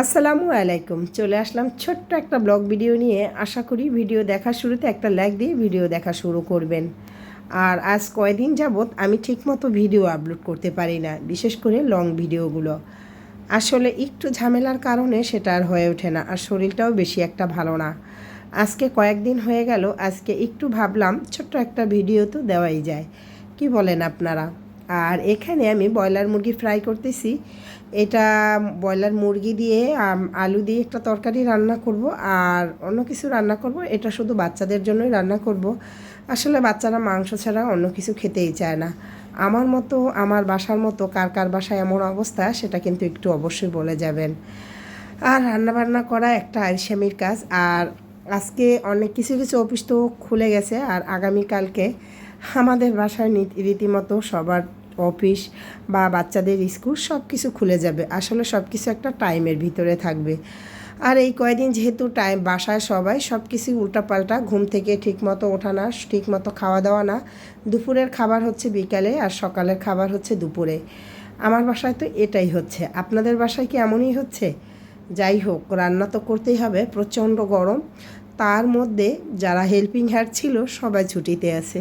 আসসালামু আলাইকুম। চলে আসলাম ছোট্ট একটা ব্লগ ভিডিও নিয়ে। আশা করি ভিডিও দেখা শুরুতে একটা লাইক দিয়ে ভিডিও দেখা শুরু করবেন। আর আজ কয়দিন যাবৎ আমি ঠিকমতো ভিডিও আপলোড করতে পারি না, বিশেষ করে লং ভিডিওগুলো। আসলে একটু ঝামেলার কারণে সেটা আর হয়ে ওঠে না আর শরীরটাও বেশি একটা ভালো না। আজকে কয়েকদিন হয়ে গেল, আজকে একটু ভাবলাম ছোট্ট একটা ভিডিও তো দেওয়াই যায়। কি বলেন আপনারা? আর এখানে আমি ব্রয়লার মুরগি ফ্রাই করতেছি। এটা ব্রয়লার মুরগি দিয়ে আলু দিয়ে একটা তরকারি রান্না করব আর অন্য কিছু রান্না করব। এটা শুধু বাচ্চাদের জন্যই রান্না করব। আসলে বাচ্চারা মাংস ছাড়া অন্য কিছু খেতেই চায় না। আমার মতো, আমার বাসার মতো কার কার বাসায় এমন অবস্থা, সেটা কিন্তু একটু অবশ্যই বলে যাবেন। আর রান্নাবান্না করা একটা আলসামির কাজ। আর আজকে অনেক কিছু কিছু অফিস তো খুলে গেছে। আর আগামীকালকে আমাদের বাসায় রীতিমতো সবার অফিস বা বাচ্চাদের স্কুল সব কিছু খুলে যাবে। আসলে সব কিছু একটা টাইমের ভিতরে থাকবে। আর এই কয়দিন যেহেতু টাইম, বাসায় সবাই সব কিছু উল্টাপাল্টা, ঘুম থেকে ঠিকমতো ওঠা না, ঠিকমতো খাওয়া দাওয়া না। দুপুরের খাবার হচ্ছে বিকালে আর সকালের খাবার হচ্ছে দুপুরে। আমার বাসায় তো এটাই হচ্ছে। আপনাদের বাসায় কি এমনই হচ্ছে? যাই হোক, রান্না তো করতেই হবে। প্রচণ্ড গরম। তার মধ্যে যারা হেল্পিং হ্যান্ড ছিল সবাই ছুটিতে আছে।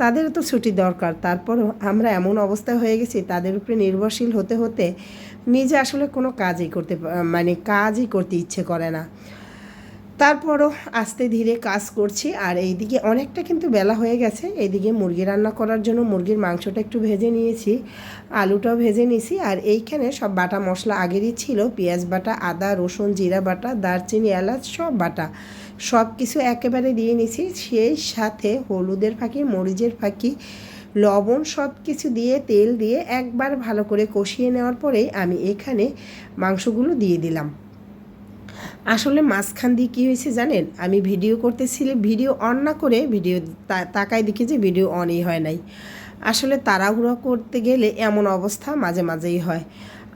তাদের তো ছুটি দরকার। তারপরও আমরা এমন অবস্থায় হয়ে গেছি, তাদের উপরে নির্ভরশীল হতে হতে নিজে আসলে কোনো কাজই করতে মানে কাজই করতে ইচ্ছে করে না। তারপরও আস্তে ধীরে কাজ করছি, আর এইদিকে অনেকটা কিন্তু বেলা হয়ে গেছে। এইদিকে মুরগি রান্না করার জন্য মুরগির মাংসটা একটু ভেজে নিয়েছি, আলুটাও ভেজে নিয়েছি, আর এইখানে সব বাটা মশলা আগেরই ছিল, পেঁয়াজ বাটা, আদা, রসুন, জিরা বাটা, দারচিনি, এলাচ, সব বাটা। সব কিছু একেবারে দিয়ে নিয়েছি, সেই সাথে হলুদের ফাঁকি, মরিচের ফাঁকি, লবণ সব কিছু দিয়ে, তেল দিয়ে একবার ভালো করে কষিয়ে নেওয়ার পরেই আমি এখানে মাংসগুলো দিয়ে দিলাম। আসলে মাঝখান দিয়ে কী হয়েছে জানেন? আমি ভিডিও করতেছিলে ভিডিও অন না করে ভিডিও তা- তাকাই দেখি যে ভিডিও অনই হয় নাই। আসলে তাড়াহুড়ো করতে গেলে এমন অবস্থা মাঝে মাঝেই হয়।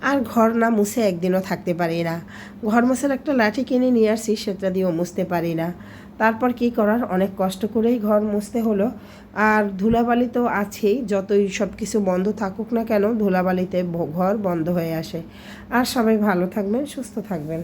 আর ঘর না মুছে একদিনও থাকতে পারি না। ঘর মুছার একটা লাঠি কিনে নিয়ে আসছি, সেটা দিয়েও মুছতে পারি না। তারপর কি করার? অনেক কষ্ট করেই ঘর মুছতে হলো। আর ধুলাবালি তো আছেই, যতই সব কিছু বন্ধ থাকুক না কেন, ধুলাবালিতে ঘর বন্ধ হয়ে আসে। আর সবাই ভালো থাকবেন, সুস্থ থাকবেন।